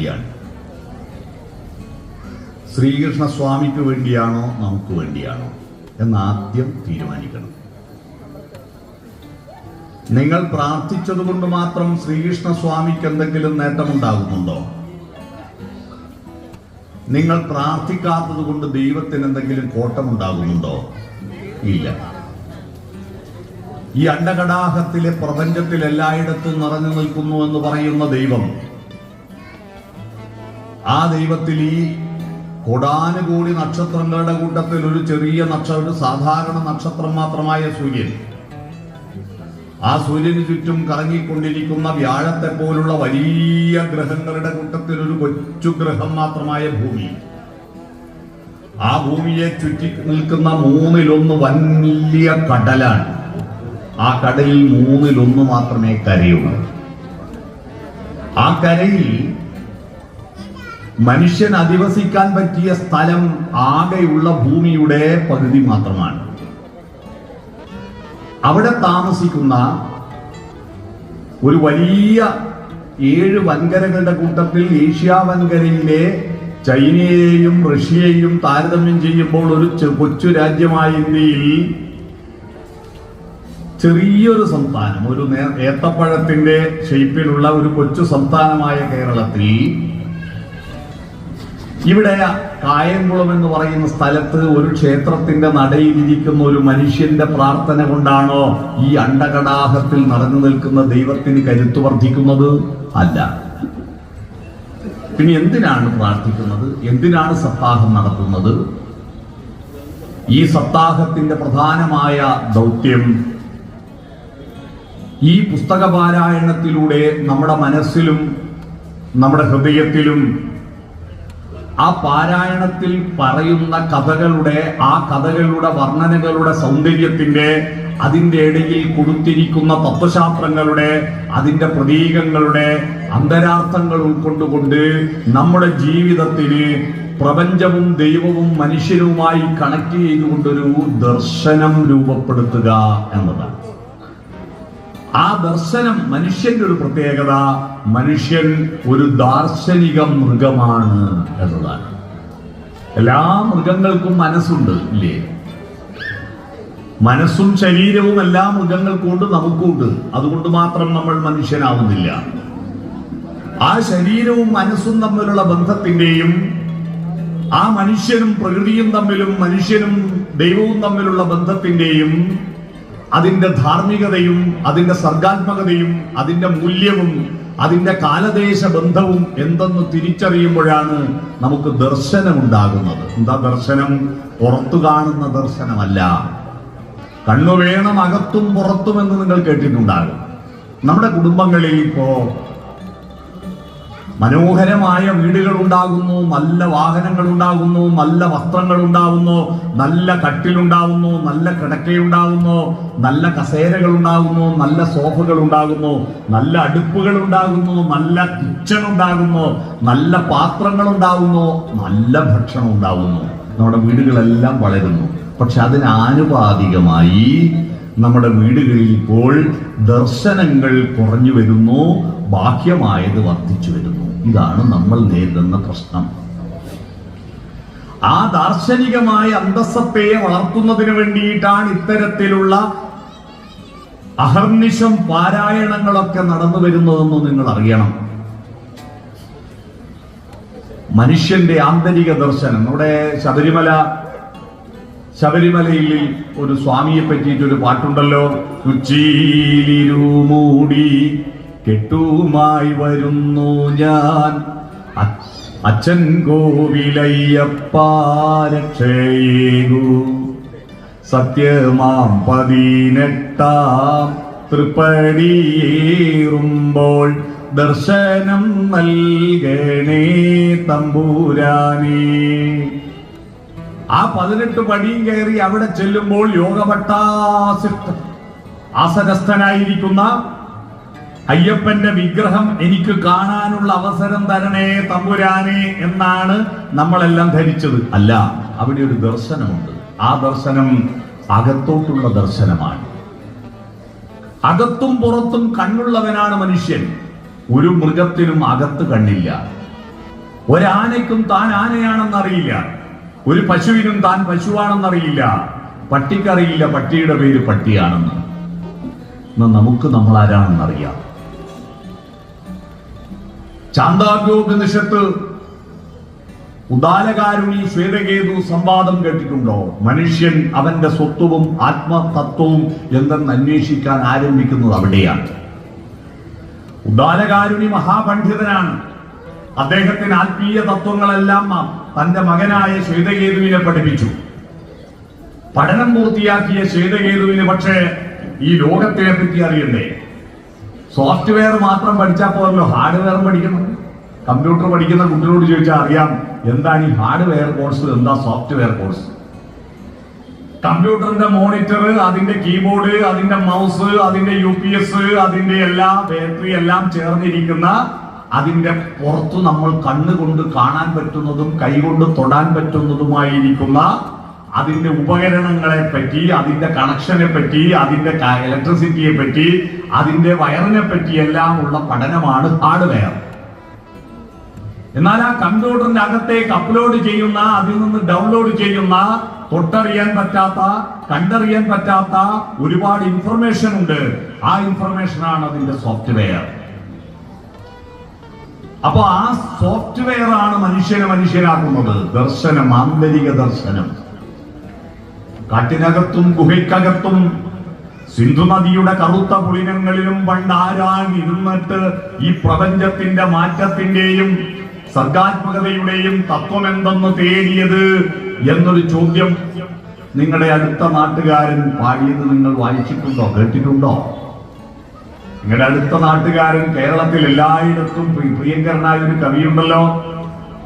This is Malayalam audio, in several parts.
വേണ്ടിയാണ്. ശ്രീകൃഷ്ണ സ്വാമിക്ക് വേണ്ടിയാണോ നമുക്ക് വേണ്ടിയാണോ എന്ന് ആദ്യം തീരുമാനിക്കണം. നിങ്ങൾ പ്രാർത്ഥിച്ചതുകൊണ്ട് മാത്രം ശ്രീകൃഷ്ണ സ്വാമിക്ക് എന്തെങ്കിലും നേട്ടമുണ്ടാകുന്നുണ്ടോ? നിങ്ങൾ പ്രാർത്ഥിക്കാത്തത് കൊണ്ട് ദൈവത്തിന് എന്തെങ്കിലും കോട്ടമുണ്ടാകുന്നുണ്ടോ? ഇല്ല. ഈ അണ്ടകടാഹത്തിലെ പ്രപഞ്ചത്തിൽ എല്ലായിടത്തും നിറഞ്ഞു നിൽക്കുന്നു എന്ന് പറയുന്ന ദൈവം ആ ദൈവത്തിൽ ഈ കോടാനുകൂടി നക്ഷത്രങ്ങളുടെ കൂട്ടത്തിൽ ഒരു ചെറിയ നക്ഷത്രം ഒരു സാധാരണ നക്ഷത്രം മാത്രമായ സൂര്യൻ. ആ സൂര്യന് ചുറ്റും കറങ്ങിക്കൊണ്ടിരിക്കുന്ന വ്യാഴത്തെ പോലുള്ള വലിയ ഗ്രഹങ്ങളുടെ കൂട്ടത്തിൽ ഒരു കൊച്ചു ഗ്രഹം മാത്രമായ ഭൂമി. ആ ഭൂമിയെ ചുറ്റി നിൽക്കുന്ന മൂന്നിലൊന്ന് വലിയ കടലാണ്. ആ കടലിൽ മൂന്നിലൊന്ന് മാത്രമേ കരയുള്ളൂ. ആ കരയിൽ മനുഷ്യൻ അധിവസിക്കാൻ പറ്റിയ സ്ഥലം ആകെയുള്ള ഭൂമിയുടെ പകുതി മാത്രമാണ്. അവിടെ താമസിക്കുന്ന ഒരു വലിയ ഏഴ് വൻകരകളുടെ കൂട്ടത്തിൽ ഏഷ്യ വൻകരയിലെ ചൈനയെയും റഷ്യയെയും താരതമ്യം ചെയ്യുമ്പോൾ ഒരു കൊച്ചു രാജ്യമായ ഇന്ത്യയിൽ ചെറിയൊരു സംസ്ഥാനം ഒരു ഏത്തപ്പഴത്തിന്റെ ഷേപ്പിലുള്ള ഒരു കൊച്ചു സംസ്ഥാനമായ കേരളത്തിൽ ഇവിടെ കായംകുളം എന്ന് പറയുന്ന സ്ഥലത്ത് ഒരു ക്ഷേത്രത്തിന്റെ നടയിലിരിക്കുന്ന ഒരു മനുഷ്യന്റെ പ്രാർത്ഥന കൊണ്ടാണോ ഈ അണ്ടകടാഹത്തിൽ നടന്നു നിൽക്കുന്ന ദൈവത്തിന് കരുത്ത് വർദ്ധിക്കുന്നത്? അല്ല. പിന്നെ എന്തിനാണ് പ്രാർത്ഥിക്കുന്നത്? എന്തിനാണ് സപ്താഹം നടത്തുന്നത്? ഈ സപ്താഹത്തിന്റെ പ്രധാനമായ ദൗത്യം ഈ പുസ്തക പാരായണത്തിലൂടെ നമ്മുടെ മനസ്സിലും നമ്മുടെ ഹൃദയത്തിലും ആ പാരായണത്തിൽ പറയുന്ന കഥകളുടെ ആ കഥകളുടെ വർണനകളുടെ സൗന്ദര്യത്തിന്റെ അതിന്റെ ഇടയിൽ കൊടുത്തിരിക്കുന്ന തത്വശാസ്ത്രങ്ങളുടെ അതിന്റെ പ്രതീകങ്ങളുടെ അന്തരാർത്ഥങ്ങൾ ഉൾക്കൊണ്ടുകൊണ്ട് നമ്മുടെ ജീവിതത്തിന് പ്രപഞ്ചവും ദൈവവും മനുഷ്യരുമായി കണക്ട് ചെയ്തുകൊണ്ടൊരു ദർശനം രൂപപ്പെടുത്തുക എന്നതാണ്. ആ ദർശനം മനുഷ്യന്റെ ഒരു പ്രത്യേകത. മനുഷ്യൻ ഒരു ദാർശനിക മൃഗമാണ് എന്നതാണ്. എല്ലാ മൃഗങ്ങൾക്കും മനസ്സുണ്ട് ഇല്ലേ? മനസ്സും ശരീരവും എല്ലാ മൃഗങ്ങൾക്കും ഉണ്ട് നമുക്കുണ്ട് അതുകൊണ്ട് മാത്രം നമ്മൾ മനുഷ്യനാവുന്നില്ല. ആ ശരീരവും മനസ്സും തമ്മിലുള്ള ബന്ധത്തിന്റെയും ആ മനുഷ്യനും പ്രകൃതിയും തമ്മിലും മനുഷ്യനും ദൈവവും തമ്മിലുള്ള ബന്ധത്തിന്റെയും അതിന്റെ ധാർമ്മികതയും അതിന്റെ സർഗാത്മകതയും അതിന്റെ മൂല്യവും അതിന്റെ കാലദേശ ബന്ധവും എന്തെന്ന് തിരിച്ചറിയുമ്പോഴാണ് നമുക്ക് ദർശനം ഉണ്ടാകുന്നത് എന്താ ദർശനം? പുറത്തു കാണുന്ന ദർശനമല്ല. കണ്ണു വേണം അകത്തും പുറത്തും എന്ന് നിങ്ങൾ കേട്ടിട്ടുണ്ടാകും. നമ്മുടെ കുടുംബങ്ങളിൽ ഇപ്പോ മനോഹരമായ വീടുകൾ ഉണ്ടാകുന്നു നല്ല വാഹനങ്ങൾ ഉണ്ടാകുന്നു നല്ല വസ്ത്രങ്ങൾ ഉണ്ടാകുന്നു നല്ല കട്ടിലുണ്ടാകുന്നു നല്ല കിടക്കയുണ്ടാകുന്നു നല്ല കസേരകൾ ഉണ്ടാകുന്നു നല്ല സോഫകൾ ഉണ്ടാകുന്നു നല്ല അടുപ്പുകൾ ഉണ്ടാകുന്നു നല്ല കിച്ചൺ ഉണ്ടാകുന്നു നല്ല പാത്രങ്ങൾ ഉണ്ടാകുന്നു നല്ല ഭക്ഷണം ഉണ്ടാകുന്നു നമ്മുടെ വീടുകളെല്ലാം വളരുന്നു. പക്ഷെ അതിന് ആനുപാതികമായി നമ്മുടെ വീടുകളിൽ ഇപ്പോൾ ദർശനങ്ങൾ കുറഞ്ഞു വരുന്നു ബാഹ്യമായത് വർദ്ധിച്ചു വരുന്നു. ഇതാണ് നമ്മൾ നേരിടുന്ന പ്രശ്നം. ആ ദാർശനികമായ അന്തസ്സത്തയെ വളർത്തുന്നതിന് വേണ്ടിയിട്ടാണ് ഇത്തരത്തിലുള്ള അഹർനിശം പാരായണങ്ങളൊക്കെ നടന്നു വരുന്നതെന്ന് നിങ്ങൾ അറിയണം. മനുഷ്യന്റെ ആന്തരിക ദർശനം. നമ്മുടെ ശബരിമല ശബരിമലയിൽ ഒരു സ്വാമിയെ പറ്റിയിട്ടൊരു പാട്ടുണ്ടല്ലോ ഉച്ചീലിരുമൂടി കെട്ടുമായി വരുന്നു ഞാൻ. അച്ഛൻ കോവിലയ്യപ്പാരക്ഷയേകു സത്യമാം പതിനെട്ടാം തൃപ്പടിയേറുമ്പോൾ ദർശനം നൽകണേ തമ്പൂരാനേ. ആ പതിനെട്ട് പടിയും കയറി അവിടെ ചെല്ലുമ്പോൾ യോഗപട്ടാസിഷ്ട ആസനസ്ഥനായിരിക്കുന്ന അയ്യപ്പന്റെ വിഗ്രഹം എനിക്ക് കാണാനുള്ള അവസരം തരണേ തമ്പുരാനെ എന്നാണ് നമ്മളെല്ലാം ധരിച്ചത്. അല്ല അവിടെ ഒരു ദർശനമുണ്ട്. ആ ദർശനം അകത്തോട്ടുള്ള ദർശനമാണ്. അകത്തും പുറത്തും കണ്ണുള്ളവനാണ് മനുഷ്യൻ. ഒരു മൃഗത്തിനും അകത്ത് കണ്ണില്ല. ഒരാനയ്ക്കും താൻ ആനയാണെന്നറിയില്ല. ഒരു പശുവിനും താൻ പശുവാണെന്നറിയില്ല. പട്ടിക്കറിയില്ല പട്ടിയുടെ പേര് പട്ടിയാണെന്ന്. നമുക്ക് നമ്മൾ ആരാണെന്നറിയാം ചാന്താഗ്യോപനിഷത്ത് ഉദാലകാരുണി ശ്വേതകേതു സംവാദം കേട്ടിട്ടുണ്ടോ? മനുഷ്യൻ അവന്റെ സ്വത്വവും ആത്മതത്വവും എന്തെന്ന് അന്വേഷിക്കാൻ ആരംഭിക്കുന്നത് അവിടെയാണ്. ഉദാലകാരുണി മഹാപണ്ഡിതനാണ്. അദ്ദേഹത്തിന് ആത്മീയ തത്വങ്ങളെല്ലാം തന്റെ മകനായ ശ്വേതകേതുവിനെ പഠിപ്പിച്ചു. പഠനം പൂർത്തിയാക്കിയ ശ്വേതകേതുവിന് പക്ഷേ ഈ ലോകത്തെ പറ്റി അറിയണ്ടേ? സോഫ്റ്റ്വെയർ മാത്രം പഠിച്ചാൽ പോരല്ലോ ഹാർഡ്വെയർ പഠിക്കണം. കമ്പ്യൂട്ടർ പഠിക്കുന്ന കുട്ടികളോട് ചോദിച്ചാൽ അറിയാം എന്താണ് ഈ ഹാർഡ്വെയർ കോഴ്സ് എന്താ സോഫ്റ്റ്വെയർ കോഴ്സ്? കമ്പ്യൂട്ടറിന്റെ മോണിറ്റർ അതിന്റെ കീബോർഡ് അതിന്റെ മൗസ് അതിന്റെ യു പി എസ് അതിന്റെ എല്ലാ ബാറ്ററി എല്ലാം ചേർന്നിരിക്കുന്ന അതിന്റെ പുറത്ത് നമ്മൾ കണ്ണുകൊണ്ട് കാണാൻ പറ്റുന്നതും കൈകൊണ്ട് തൊടാൻ പറ്റുന്നതുമായിരിക്കുന്ന അതിന്റെ ഉപകരണങ്ങളെ പറ്റി അതിന്റെ കണക്ഷനെ പറ്റി അതിന്റെ ഇലക്ട്രിസിറ്റിയെ പറ്റി അതിന്റെ വയറിനെ പറ്റി എല്ലാം ഉള്ള പഠനമാണ് ഹാർഡ്വെയർ എന്നാൽ ആ കമ്പ്യൂട്ടറിന്റെ അകത്തേക്ക് അപ്ലോഡ് ചെയ്യുന്ന അതിൽ നിന്ന് ഡൗൺലോഡ് ചെയ്യുന്ന തൊട്ടറിയാൻ പറ്റാത്ത കണ്ടറിയാൻ പറ്റാത്ത ഒരുപാട് ഇൻഫർമേഷൻ ഉണ്ട്. ആ ഇൻഫർമേഷൻ ആണ് അതിന്റെ സോഫ്റ്റ്വെയർ അപ്പൊ ആ സോഫ്റ്റ്വെയർ ആണ് മനുഷ്യനെ മനുഷ്യനാക്കുന്നത്. ദർശനം ആന്തരിക ദർശനം. കാട്ടിനകത്തും ഗുഹയ്ക്കകത്തും സിന്ധു നദിയുടെ കറുത്ത പുളിനങ്ങളിലും പണ്ടാരാൻ ഇരുന്നിട്ട് ഈ പ്രപഞ്ചത്തിന്റെ മാറ്റത്തിന്റെയും സർഗാത്മകതയുടെയും തത്വം എന്തെന്ന് തേടിയത് എന്നൊരു ചോദ്യം നിങ്ങളുടെ അടുത്ത നാട്ടുകാരൻ പാടിയത് നിങ്ങൾ വായിച്ചിട്ടുണ്ടോ? കേട്ടിട്ടുണ്ടോ? നിങ്ങളുടെ അടുത്ത നാട്ടുകാരൻ കേരളത്തിൽ എല്ലായിടത്തും പ്രി- പ്രിയങ്കരനായ ഒരു കവിയുണ്ടല്ലോ.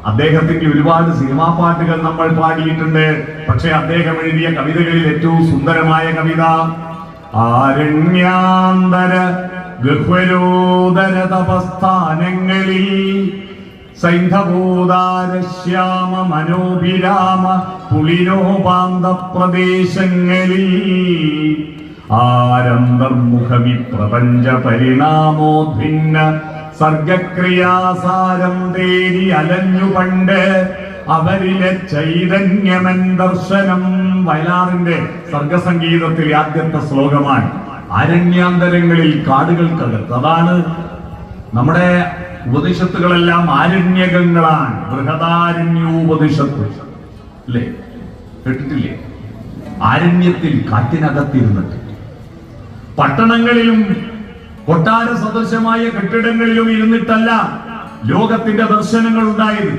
അദ്ദേഹത്തിന്റെ ഒരുപാട് സിനിമാ പാട്ടുകൾ നമ്മൾ പാടിയിട്ടുണ്ട്. പക്ഷെ അദ്ദേഹം എഴുതിയ കവിതകളിൽ ഏറ്റവും സുന്ദരമായ കവിത ആരണ്യാന്തര ഗഹ്വരോദര തപസ്ഥാനങ്ങളിൽ സൈന്ധഭൂതാര ശ്യാമ മനോഭിരാമ പുളിനോപാന്ത പ്രദേശങ്ങളിൽ ആരന്തർമുഖവി പ്രപഞ്ച പരിണാമോ പരിണാമോദ്ഭിന്ന സർഗക്രിയാസാരം തേരി അലഞ്ഞു പണ്ട് അവരിലെ ചൈതന്യമൻ ദർശനം വയലാറിന്റെ സർഗസംഗീതത്തിലെ ആദ്യത്തെ ശ്ലോകമാണ്. അരണ്യാന്തരങ്ങളിൽ കാടുകൾക്കകത്ത് അതാണ് നമ്മുടെ ഉപദേശത്തുകളെല്ലാം ആരണ്യകങ്ങളാണ്. ബൃഹദാരണ്യോപനിഷത്ത്. അല്ലേ? കേട്ടിട്ടില്ലേ? ആരണ്യത്തിൽ കാറ്റിനകത്തിരുന്നിട്ട് പട്ടണങ്ങളിലും കൊട്ടാര സദൃശമായ കെട്ടിടങ്ങളിലും ഇരുന്നിട്ടല്ല ലോകത്തിന്റെ ദർശനങ്ങൾ ഉണ്ടായത്.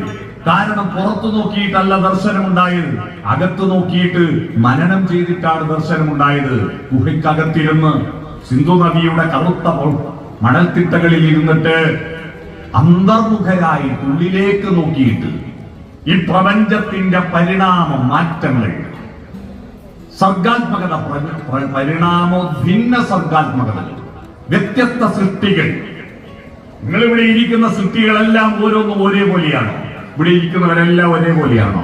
കാരണം പുറത്തു നോക്കിയിട്ടല്ല ദർശനം ഉണ്ടായത് അകത്തു നോക്കിയിട്ട് മനനം ചെയ്തിട്ടാണ് ദർശനം ഉണ്ടായത് ഗുഹയ്ക്കകത്തിരുന്ന് സിന്ധു നദിയുടെ കറുത്ത മണൽത്തിട്ടകളിൽ ഇരുന്നിട്ട് അന്തർമുഖരായി ഉള്ളിലേക്ക് നോക്കിയിട്ട് ഈ പ്രപഞ്ചത്തിന്റെ പരിണാമ മാറ്റങ്ങൾ സർഗാത്മകത പ്ര- പ്ര- പരിണാമോ ഭിന്ന സർഗാത്മകതകൾ. വ്യത്യസ്ത സൃഷ്ടികൾ. നിങ്ങൾ ഇവിടെ ഇരിക്കുന്ന സൃഷ്ടികളെല്ലാം ഓരോന്നും ഒരേപോലെയാണ് ഇവിടെ ഇരിക്കുന്നവരെല്ലാം ഒരേപോലെയാണോ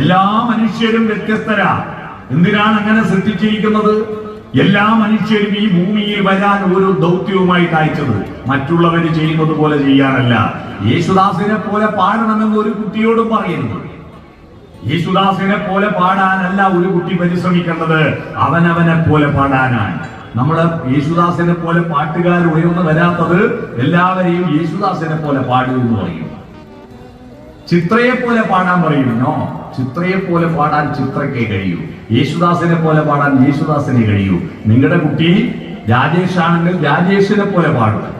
എല്ലാ മനുഷ്യരും വ്യത്യസ്തരാ. എന്തിനാണ് അങ്ങനെ സൃഷ്ടിച്ചിരിക്കുന്നത്? എല്ലാ മനുഷ്യരും ഈ ഭൂമിയിൽ വരാൻ ഒരു ദൗത്യവുമായിട്ട് അയച്ചത് മറ്റുള്ളവർ ചെയ്യുന്നത് പോലെ ചെയ്യാനല്ല. യേശുദാസിനെ പോലെ പാടണമെന്ന് ഒരു കുട്ടിയോടും പറയുന്നു യേശുദാസിനെ പോലെ പാടാനല്ല ഒരു കുട്ടി പരിശ്രമിക്കേണ്ടത്. അവനവനെ പോലെ പാടാനാണ്. നമ്മൾ യേശുദാസിനെ പോലെ പാട്ടുകാർ ഉയർന്നു വരാത്തത് എല്ലാവരെയും യേശുദാസിനെ പോലെ പാടൂ എന്ന് പറയും. ചിത്രയെ പോലെ പാടാൻ പറയുന്നോ ചിത്രയെ പോലെ പാടാൻ ചിത്രയ്ക്കേ കഴിയൂ. യേശുദാസിനെ പോലെ പാടാൻ യേശുദാസിനെ കഴിയൂ. നിങ്ങളുടെ കുട്ടി രാജേഷ് ആണെങ്കിൽ രാജേഷിനെ പോലെ പാടും.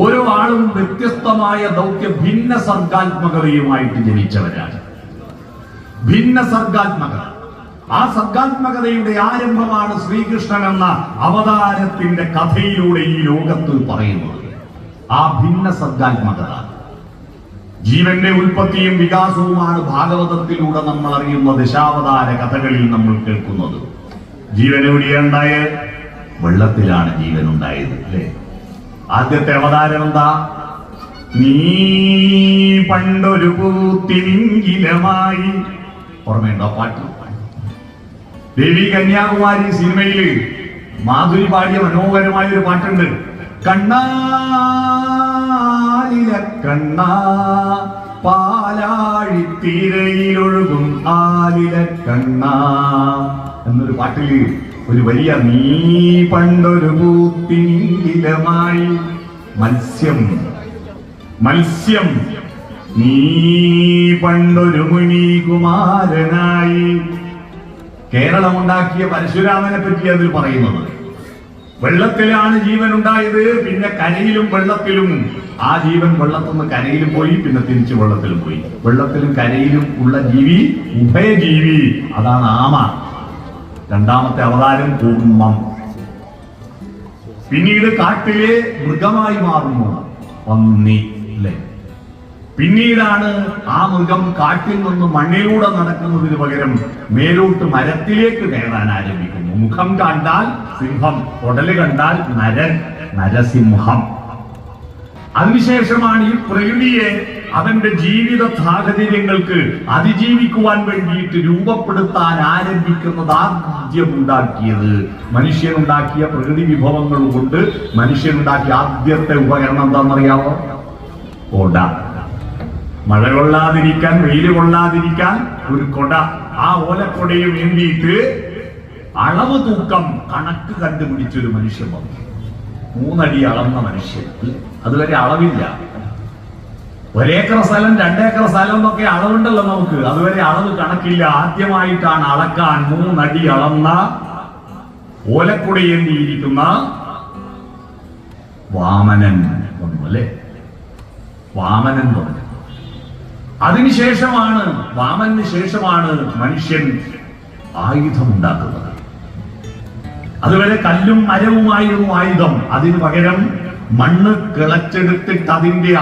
ഓരോ ആളും വ്യത്യസ്തമായ ദൗത്യ ഭിന്ന സർഗാത്മകതയുമായിട്ട് ജനിച്ചവരാണ്. ഭിന്ന സർഗാത്മകത ആ സർഗാത്മകതയുടെ ആരംഭമാണ് ശ്രീകൃഷ്ണൻ എന്ന അവതാരത്തിന്റെ കഥയിലൂടെ ഈ ലോകത്ത് പറയുന്നത്. ആ ഭിന്ന സർഗാത്മകത. ജീവന്റെ ഉൽപ്പത്തിയും വികാസവുമാണ് ഭാഗവതത്തിലൂടെ നമ്മൾ അറിയുന്ന ദശാവതാര കഥകളിൽ നമ്മൾ കേൾക്കുന്നത്. ജീവൻ എവിടെയുണ്ടായ വെള്ളത്തിലാണ് ജീവൻ ഉണ്ടായത് അല്ലേ? ആദ്യത്തെ അവതാരം എന്താ? നീ പണ്ടൊരു പൂത്തിനിങ്കിലമായി ഓർമ്മയുണ്ടോ പാട്ട്? ദേവി കന്യാകുമാരി സിനിമയിൽ മാധുരി പാടിയ മനോഹരമായ ഒരു പാട്ടുണ്ട്. കണ്ണാലില കണ്ണ പാലാഴിത്തീരയിലൊഴുകും ആലില കണ്ണ എന്നൊരു പാട്ടിൽ ഒരു വലിയ നീ പണ്ടൊരു പൂത്തിനിലമായി മത്സ്യം മത്സ്യം നീ പണ്ടൊരു മുനികുമാരനായി കേരളമുണ്ടാക്കിയ പരശുരാമനെ പറ്റി അതിൽ പറയുന്നത്. വെള്ളത്തിലാണ് ജീവൻ ഉണ്ടായത് പിന്നെ കരയിലും വെള്ളത്തിലും. ആ ജീവൻ വെള്ളത്തിൽ നിന്ന് കരയിലും പോയി പിന്നെ തിരിച്ചു വെള്ളത്തിലും പോയി. വെള്ളത്തിലും കരയിലും ഉള്ള ജീവി ഉഭയജീവി അതാണ് ആമ. രണ്ടാമത്തെ അവതാരം കൂർമ്മം പിന്നീട് കാട്ടിലെ മൃഗമായി മാറുന്നു. പന്നി അല്ലേ? പിന്നീടാണ് ആ മൃഗം കാട്ടിൽ നിന്ന് മണ്ണിലൂടെ നടക്കുന്നതിന് പകരം മേലോട്ട് മരത്തിലേക്ക് കയറാൻ ആരംഭിക്കുന്നു. മുഖം കണ്ടാൽ സിംഹം ഉടൽ കണ്ടാൽ നരൻ നരസിംഹം. അതിനുശേഷമാണ് ഈ പ്രകൃതിയെ അവന്റെ ജീവിത സാഹചര്യങ്ങൾക്ക് അതിജീവിക്കുവാൻ വേണ്ടിയിട്ട് രൂപപ്പെടുത്താൻ ആരംഭിക്കുന്നത് ഉണ്ടാക്കിയത് മനുഷ്യനുണ്ടാക്കിയ പ്രകൃതി വിഭവങ്ങൾ കൊണ്ട് മനുഷ്യനുണ്ടാക്കിയ ആദ്യത്തെ ഉപകരണം എന്താണെന്നറിയാമോ കൊട മഴ കൊള്ളാതിരിക്കാൻ വെയിൽ കൊള്ളാതിരിക്കാൻ ഒരു കൊട. ആ ഓലക്കൊടയും ഏന്തിയിട്ട് അളവ് തൂക്കം കണക്ക് കണ്ടുപിടിച്ചൊരു മനുഷ്യൻ വന്നു. മൂന്നടി അളന്ന മനുഷ്യൻ? അതുവരെ അളവില്ല. ഒരേക്കർ സ്ഥലം രണ്ടേക്കർ സ്ഥലം എന്നൊക്കെ അളവുണ്ടല്ലോ നമുക്ക്. അതുവരെ അളവ് കണക്കില്ല. ആദ്യമായിട്ടാണ് അളക്കാൻ മൂന്നടി അളന്ന ഓലക്കുടയേന്തിയിരിക്കുന്ന വാമനൻ വന്നു അല്ലേ? വാമനൻ പറഞ്ഞു അതിനുശേഷമാണ് വാമന് ശേഷമാണ് മനുഷ്യൻ ആയുധമുണ്ടാക്കുന്നത്. അതുവരെ കല്ലും മരവുമായിരുന്നു ആയുധം. അതിനു പകരം മണ്ണ് കിളച്ചെടുത്തിട്ട് അതിന്റെ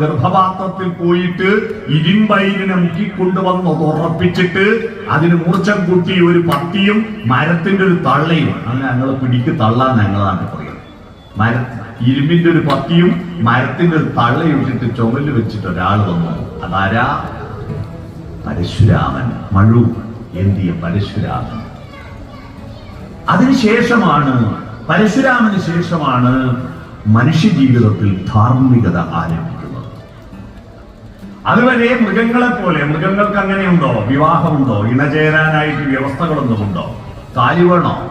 ഗർഭപാത്രത്തിൽ പോയിട്ട് ഇരുമ്പയിലിനെ മുക്കിക്കൊണ്ടുവന്ന് അത് ഉറപ്പിച്ചിട്ട് അതിന് മൂർച്ചം കൂട്ടി ഒരു പത്തിയും മരത്തിന്റെ ഒരു തള്ളയും. അങ്ങനെ ഞങ്ങൾ പിടിക്ക് തള്ളാൻ ഞങ്ങളാണ് പറയുന്നത്. മര ഇരുമ്പിന്റെ ഒരു പത്തിയും മരത്തിന്റെ ഒരു തള്ളയും ഇട്ടിട്ട് ചുമൽ വെച്ചിട്ട് ഒരാൾ വന്നു. അതാരാ? പരശുരാമൻ. മഴു എന്തിയ പരശുരാമൻ? അതിനുശേഷമാണ് പരശുരാമന് ശേഷമാണ് മനുഷ്യ ജീവിതത്തിൽ ധാർമ്മികത ആരംഭിക്കുന്നത്. അതുവരെ മൃഗങ്ങളെ പോലെ മൃഗങ്ങൾക്ക് അങ്ങനെയുണ്ടോ വിവാഹമുണ്ടോ? ഇണചേരാനായിട്ട് വ്യവസ്ഥകളൊന്നും ഉണ്ടോ കാലി വേണോ?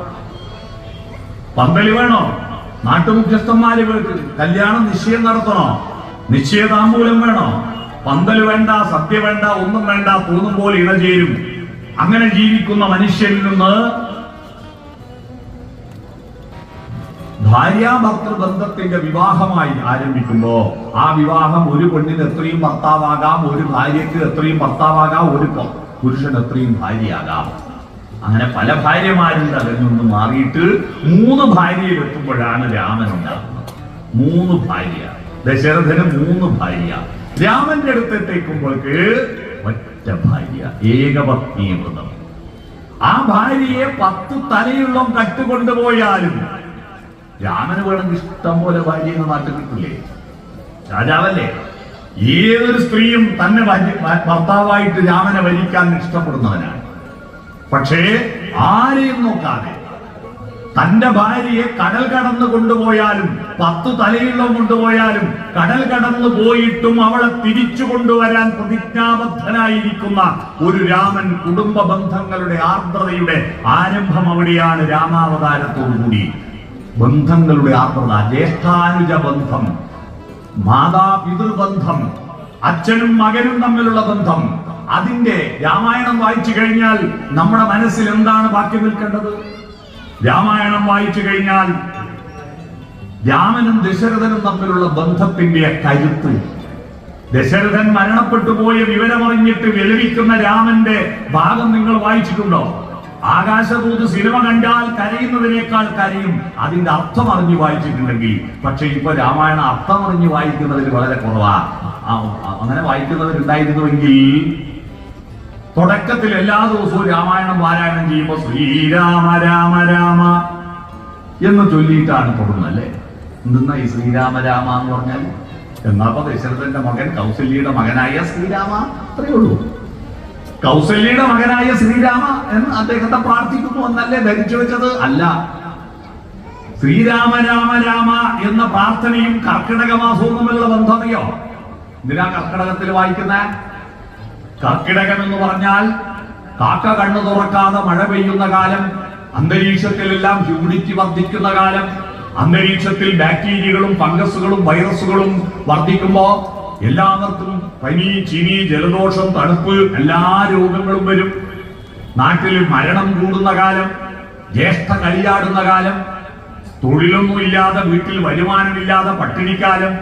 പന്തലി വേണോ? നാട്ടുമുഖ്യസ്ഥന്മാര് കല്യാണം നിശ്ചയം നടത്തണോ? നിശ്ചയതാമ്പൂലം വേണോ? പന്തൽ വേണ്ട സത്യ വേണ്ട ഒന്നും വേണ്ട തോന്നും പോലെ ഇണചേരും അങ്ങനെ ജീവിക്കുന്ന മനുഷ്യനിൽ നിന്ന് ഭാര്യാഭർത്തൃബന്ധത്തിന്റെ വിവാഹമായി ആരംഭിക്കുമ്പോ ആ വിവാഹം ഒരു പെണ്ണിന് എത്രയും ഭർത്താവാകാം ഒരു ഭാര്യക്ക് എത്രയും ഭർത്താവാകാം ഒരു പുരുഷൻ എത്രയും ഭാര്യയാകാം. അങ്ങനെ പല ഭാര്യമാരുണ്ട് അതിൽ നിന്ന് മാറിയിട്ട് മൂന്ന് ഭാര്യയിൽ എത്തുമ്പോഴാണ് രാമൻ ഉണ്ടാകുന്നത്. മൂന്ന് ഭാര്യ. ദശരഥന് മൂന്ന് ഭാര്യ. രാമന്റെ അടുത്തെത്തേക്കുമ്പോൾ ഒറ്റ ഭാര്യ ഏകപത്നി വ്രതം. ആ ഭാര്യയെ പത്ത് തലയുള്ളം കട്ടുകൊണ്ടുപോയാലും രാമന് വേണമെങ്കിൽ ഇഷ്ടം പോലെ ഭാര്യ എന്ന് നാട്ടിൽ കിട്ടില്ലേ? രാജാവല്ലേ? ഏതൊരു സ്ത്രീയും തന്നെ ഭർത്താവായിട്ട് രാമനെ വരിക്കാൻ ഇഷ്ടപ്പെടുന്നവനാണ്. പക്ഷേ ആരെയും നോക്കാതെ തന്റെ ഭാര്യയെ കടൽ കടന്നു കൊണ്ടുപോയാലും പത്തു തലയുള്ള കൊണ്ടുപോയാലും കടൽ കടന്നു പോയിട്ടും അവളെ തിരിച്ചു കൊണ്ടുവരാൻ പ്രതിജ്ഞാബദ്ധനായിരിക്കുന്ന ഒരു രാമൻ കുടുംബ ബന്ധങ്ങളുടെ ആർദ്രതയുടെ ആരംഭം അവിടെയാണ് രാമാവതാരത്തോടുകൂടി ബന്ധങ്ങളുടെ ആർദ്രത ജ്യേഷ്ഠാനുജ ബന്ധം മാതാപിതൃബന്ധം അച്ഛനും മകനും തമ്മിലുള്ള ബന്ധം. അതിന്റെ രാമായണം വായിച്ചു കഴിഞ്ഞാൽ നമ്മുടെ മനസ്സിൽ എന്താണ് ബാക്കി നിൽക്കേണ്ടത്? രാമായണം വായിച്ചു കഴിഞ്ഞാൽ രാമനും ദശരഥനും തമ്മിലുള്ള ബന്ധത്തിന്റെ കരുത്ത്. ദശരഥൻ മരണപ്പെട്ടു പോയ വിവരമറിഞ്ഞിട്ട് വിലപിക്കുന്ന രാമന്റെ ഭാഗം നിങ്ങൾ വായിച്ചിട്ടുണ്ടോ? ആകാശദൂത് സിനിമ കണ്ടാൽ കരയുന്നതിനേക്കാൾ കരയും. അതിന്റെ അർത്ഥം അറിഞ്ഞു വായിച്ചിട്ടുണ്ടെങ്കിൽ. പക്ഷെ ഇപ്പൊ രാമായണ അർത്ഥം അറിഞ്ഞു വായിക്കുന്നതിൽ വളരെ കുറവാ. അങ്ങനെ വായിക്കുന്നവരുണ്ടായിരുന്നുവെങ്കിൽ തുടക്കത്തിൽ എല്ലാ ദിവസവും രാമായണം പാരായണം ചെയ്യുമ്പോൾ ശ്രീരാമ രാമ രാമ എന്ന് ചൊല്ലിയിട്ടാണ് തുടങ്ങുന്നത് അല്ലേ? എന്തെന്നാ ഈ ശ്രീരാമ രാമ എന്ന് പറഞ്ഞാൽ എന്നാപ്പോ ദശരഥന്റെ മകൻ കൗസല്യയുടെ മകനായ ശ്രീരാമ? അത്രയേ ഉള്ളൂ. കൗസല്യയുടെ മകനായ ശ്രീരാമ എന്ന് അദ്ദേഹത്തെ പ്രാർത്ഥിക്കുന്നു എന്നല്ലേ ധരിച്ചു വെച്ചത്? അല്ല. ശ്രീരാമ രാമ രാമ എന്ന പ്രാർത്ഥനയും കർക്കിടക മാസവും തമ്മിലുള്ള ബന്ധമറിയോ? എന്തിനാ കർക്കിടകത്തിൽ വായിക്കുന്ന? കർക്കിടകം എന്ന് പറഞ്ഞാൽ കാക്ക കണ്ണു തുറക്കാതെ മഴ പെയ്യുന്ന കാലം അന്തരീക്ഷത്തിലെല്ലാം ഹ്യൂമിഡിറ്റി വർദ്ധിക്കുന്ന കാലം അന്തരീക്ഷത്തിൽ ബാക്ടീരിയകളും ഫംഗസുകളും വൈറസുകളും വർദ്ധിക്കുമ്പോ എല്ലാവർക്കും പനി ചിനി ജലദോഷം തണുപ്പ് എല്ലാ രോഗങ്ങളും വരും. നാട്ടിൽ മരണം കൂടുന്ന കാലം ജ്യേഷ്ഠ കളിയാടുന്ന കാലം തൊഴിലൊന്നും ഇല്ലാതെ വീട്ടിൽ വരുമാനമില്ലാതെ പട്ടിണിക്കാലം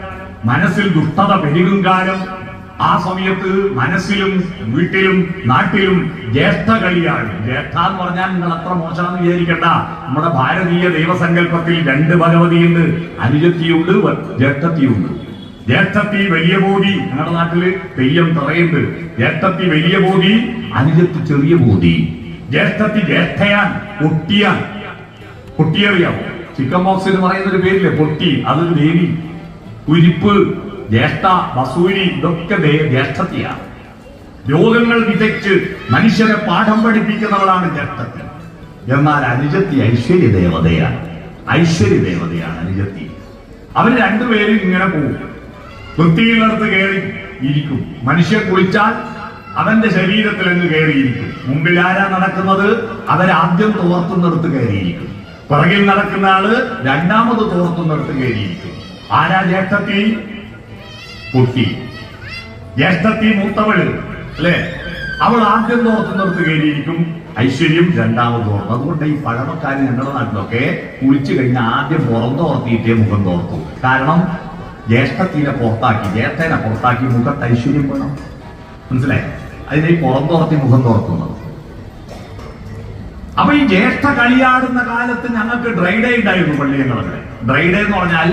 മനസ്സിൽ ദുഷ്ടത പെരുകും കാലം ആ സമയത്ത് മനസ്സിലും വീട്ടിലും നാട്ടിലും ജ്യേഷ്ഠ കളിയാണ്. ജ്യേഷ്ഠ എന്ന് പറഞ്ഞാൽ നിങ്ങൾ അത്ര മോശമെന്ന് വിചാരിക്കണ്ട. നമ്മുടെ ഭാരതീയ ദൈവസങ്കല്പത്തിൽ രണ്ട് ഭഗവതിയുണ്ട് അനുജത്തിയുണ്ട് ജ്യേഷ്ഠത്തിയുണ്ട് ജ്യേഷ്ഠത്തി വലിയ ബോധി ഞങ്ങളുടെ നാട്ടിൽ തെയ്യം തറയുണ്ട്. ജ്യേഷ്ഠത്തി വലിയ ബോധി അനുജത്തി ചെറിയ ബോധി. ജ്യേഷ്ഠത്തി ജ്യേഷ്ഠയാൻ പൊട്ടിയാൻ. പൊട്ടിയറിയാമോ ചിക്കൻ ബോക്സ് എന്ന് പറയുന്ന ഒരു പേരില്ലേ പൊട്ടി. അതൊരു ദേവി. ഉരിപ്പ്. ജ്യേഷ്ഠ വസൂരി ഇതൊക്കെ ജ്യേഷ്ഠത്തിയാണ് രോഗങ്ങൾ വിതച്ച് മനുഷ്യരെ പാഠം പഠിപ്പിക്കുന്നവളാണ് ജ്യേഷ്ഠത്തി. എന്നാൽ അനുജത്തി ഐശ്വര്യ ദേവതയാണ്. ഐശ്വര്യ ദേവതയാണ് അനുജത്തി. അവർ രണ്ടുപേരും ഇങ്ങനെ പോകും വൃത്തിയുള്ളിടത്ത് കയറി ഇരിക്കും. മനുഷ്യൻ കുളിച്ചാൽ അവന്റെ ശരീരത്തിൽ അങ്ങ് കയറിയിരിക്കും. മുമ്പിൽ ആരാ നടക്കുന്നത്? അവരാദ്യം തോർത്തുന്നിടത്ത് കയറിയിരിക്കും. പുറകിൽ നടക്കുന്ന ആൾ രണ്ടാമത് തോർത്തുന്നിടത്ത് കയറിയിരിക്കും. ആരാ ജ്യേഷ്ഠത്തി? കുട്ടി. ജ്യേഷ്ഠത്തി മൂത്തവൾ അല്ലേ? അവൾ ആദ്യം തോർത്തുന്നിടത്ത് കയറിയിരിക്കും ഐശ്വര്യം രണ്ടാമത് തോർത്തും അതുകൊണ്ട് ഈ പഴമക്കാർ ഞങ്ങളുടെ നാട്ടിലൊക്കെ കുളിച്ചു കഴിഞ്ഞാൽ ആദ്യം പുറന്തോർത്തിയിട്ടേ മുഖം തോർത്തു കാരണം ജ്യേഷ്ഠത്തിനെ പുറത്താക്കി ജ്യേഷ്ഠനെ പുറത്താക്കി മുഖത്ത് ഐശ്വര്യം വേണം. മനസ്സിലായി? അതിനെ പുറന്തോർത്തി മുഖം തോർത്തുന്നത് അപ്പൊ ഈ ജ്യേഷ്ഠ കളിയാടുന്ന കാലത്ത് ഞങ്ങൾക്ക് ഡ്രൈഡേ ഉണ്ടായിരുന്നു പള്ളിയങ്ങളൊക്കെ ഡ്രൈ ഡേ എന്ന് പറഞ്ഞാൽ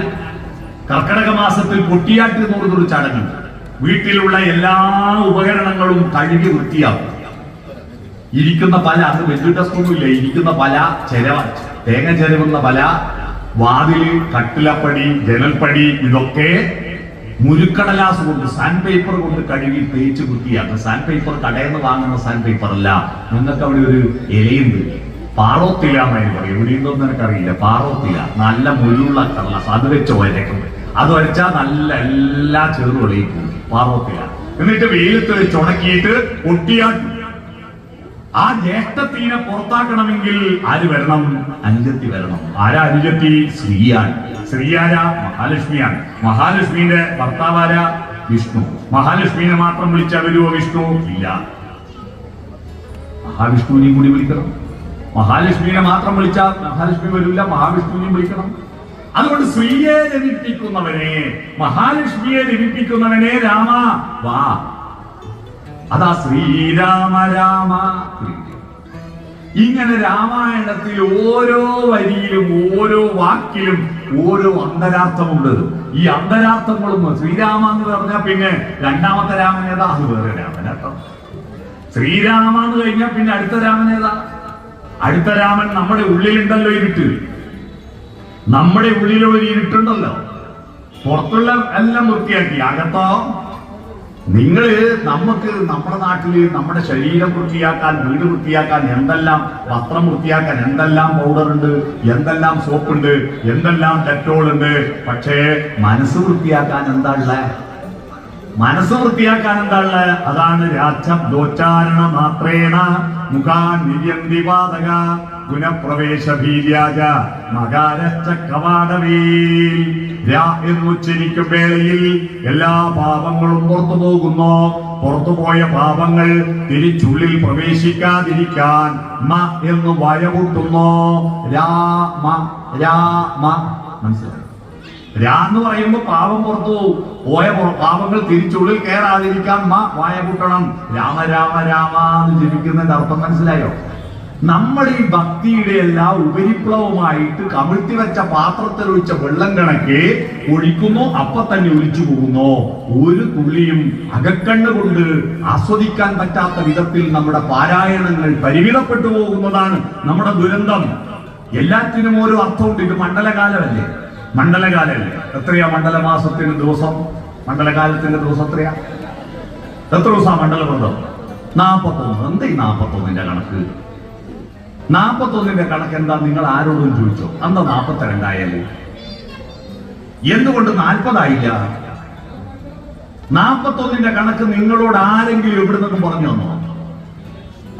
കർക്കിടക മാസത്തിൽ പൊട്ടിയാട്ട് എന്ന് പറഞ്ഞൊരു ചടങ്ങുണ്ട്. വീട്ടിലുള്ള എല്ലാ ഉപകരണങ്ങളും കഴുകി വൃത്തിയാക്കും. ഇരിക്കുന്ന പല അത് വലിയ സ്കൂളില്ല ഇരിക്കുന്ന പല ചെരവ തേങ്ങ ചെരവുന്ന പല വാതിൽ കട്ടിലപ്പടി ജനൽപ്പടി ഇതൊക്കെ മുരുക്കടലാസ് കൊണ്ട് സാൻഡ് പേപ്പർ കൊണ്ട് കഴുകി തേച്ച് വൃത്തിയാക്കുക സാൻഡ് പേപ്പർ കടയിൽ നിന്ന് വാങ്ങുന്ന സാൻഡ് പേപ്പർ അല്ല നിങ്ങൾക്ക് അവിടെ ഒരു ഇലയുണ്ട്. പാറോത്തില എന്നായി പറയും. ഇവിടെ എന്ന് എനിക്കറിയില്ല പാറോത്തില. നല്ല മുഴുവുള്ള കടലാസ്. അത് വെച്ച് ഒരക്കും അത് വരച്ചാൽ നല്ല എല്ലാ ചെറുകളെയും പോകും പാറോത്തില എന്നിട്ട് വെയിലത്ത് വെച്ച് ഉണക്കിയിട്ട് ഒട്ടിയാട്ടും ആ ജ്യേഷ്ഠത്തിനെ പുറത്താക്കണമെങ്കിൽ ആര് വരണം? അനുജത്തി വരണം. ആരാ അനുജത്തി ശ്രീയാണ് ശ്രീയാര? മഹാലക്ഷ്മിയാണ്. മഹാലക്ഷ്മിയുടെ ഭർത്താവാര വിഷ്ണു. മഹാലക്ഷ്മിനെ മാത്രം വിളിച്ചാൽ വരുമോ വിഷ്ണു? ഇല്ല. മഹാവിഷ്ണുവിനെയും കൂടി വിളിക്കണം. മഹാലക്ഷ്മിനെ മാത്രം വിളിച്ചാൽ മഹാലക്ഷ്മി വരില്ല മഹാവിഷ്ണുവിനെയും വിളിക്കണം. അതുകൊണ്ട് ശ്രീയെ ജനിപ്പിക്കുന്നവനെ മഹാലക്ഷ്മിയെ ജനിപ്പിക്കുന്നവനെ രാമ വാ. അതാ ശ്രീരാമ രാമ. ഇങ്ങനെ രാമായണത്തിൽ ഓരോ വരിയിലും ഓരോ വാക്കിലും ഓരോ അന്തരാർത്ഥമുണ്ട്. ഈ അന്തരാർത്ഥങ്ങളും ശ്രീരാമ എന്ന് പറഞ്ഞാൽ പിന്നെ രണ്ടാമത്തെ രാമനേതാ അത് വേറെ രാമനാട്ടോ ശ്രീരാമ എന്ന് കഴിഞ്ഞാൽ പിന്നെ അടുത്ത രാമനേതാ അടുത്ത രാമൻ നമ്മുടെ ഉള്ളിലുണ്ടല്ലോ ഇരുട്ട് നമ്മുടെ ഉള്ളിൽ ഒരു ഇരുട്ടുണ്ടല്ലോ. പുറത്തുള്ള എല്ലാം വൃത്തിയാക്കി. അകത്തോ? നിങ്ങൾ നമുക്ക് നമ്മുടെ നാട്ടിൽ നമ്മുടെ ശരീരം വൃത്തിയാക്കാൻ വീട് വൃത്തിയാക്കാൻ എന്തെല്ലാം വസ്ത്രം വൃത്തിയാക്കാൻ എന്തെല്ലാം പൗഡർ ഉണ്ട് എന്തെല്ലാം സോപ്പ് ഉണ്ട് എന്തെല്ലാം ഡെറ്റോൾ ഉണ്ട്. പക്ഷേ മനസ്സ് വൃത്തിയാക്കാൻ എന്താ ഉള്ളേ? മനസ്സ് വൃത്തിയാക്കാൻ എന്താ ഉള്ളത് അതാണ് രാജ്യം ദോച്ചാരണ മാത്രേണ മുഖാൻ നിര്യന്തി വാതക ഗുണപ്രവേശ ഭീര്യാജ മകാരശ്ച വേളയിൽ എല്ലാ പാപങ്ങളും പുറത്തു പോകുന്നു. പുറത്തുപോയ പാപങ്ങൾ തിരിച്ചുള്ളിൽ പ്രവേശിക്കാതിരിക്കാൻ മ എന്ന് വയമുട്ടുന്നു രാമ രാമ മനസ്സിലായി? രാ എന്ന് പറയുമ്പോ പാപം പുറത്തു പോയ പാപങ്ങൾ തിരിച്ചുള്ളിൽ കയറാതിരിക്കാൻ മ വായ കൂട്ടണം രാമ രാമ രാമ എന്ന് ജപിക്കുന്നതിന്റെ അർത്ഥം മനസ്സിലായോ? നമ്മൾ ഈ ഭക്തിയുടെ എല്ലാ ഉപരിപ്ലവമായിട്ട് കമിഴ്ത്തി വെച്ച പാത്രത്തിൽ ഒഴിച്ച വെള്ളം കണക്കെ ഒഴിക്കുന്നു അപ്പൊ തന്നെ ഒഴിച്ചു പോകുന്നു. ഒരു തുള്ളിയും അകക്കണ്ണ് കൊണ്ട് ആസ്വദിക്കാൻ പറ്റാത്ത വിധത്തിൽ നമ്മുടെ പാരായണങ്ങൾ പരിമിതപ്പെട്ടു പോകുന്നതാണ് നമ്മുടെ ദുരന്തം. എല്ലാറ്റിനും ഓരോ അർത്ഥമുണ്ട്. ഇത് മണ്ഡലകാലമല്ലേ? മണ്ഡലകാലല്ലേ എത്രയാ മണ്ഡലമാസത്തിന് ദിവസം? മണ്ഡലകാലത്തിന്റെ ദിവസം എത്രയാ? എത്ര ദിവസം മണ്ഡലവ്രതം? നാപ്പത്തൊന്ന്. എന്തേ നാപ്പത്തൊന്നിന്റെ കണക്ക്? നാപ്പത്തൊന്നിന്റെ കണക്ക് എന്താ? നിങ്ങൾ ആരോടും ചോദിച്ചോ? അന്ന് നാപ്പത്തിരണ്ടായാലേ എന്തുകൊണ്ട് നാൽപ്പതായില്ല? നാൽപ്പത്തൊന്നിന്റെ കണക്ക് നിങ്ങളോട് ആരെങ്കിലും എവിടെ നിന്നും പറഞ്ഞു തന്നോ?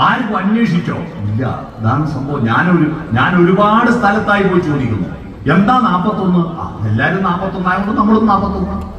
ആർക്കും അന്വേഷിച്ചോ? ഇല്ല. ഇതാണ് സംഭവം. ഞാനൊരു ഞാൻ ഒരുപാട് സ്ഥലത്തായി പോയി ചോദിക്കുന്നു. എന്താ നാപ്പത്തൊന്ന്? ആ എല്ലാരും നാപ്പത്തൊന്നായതുകൊണ്ട് നമ്മളും നാപ്പത്തൊന്ന്.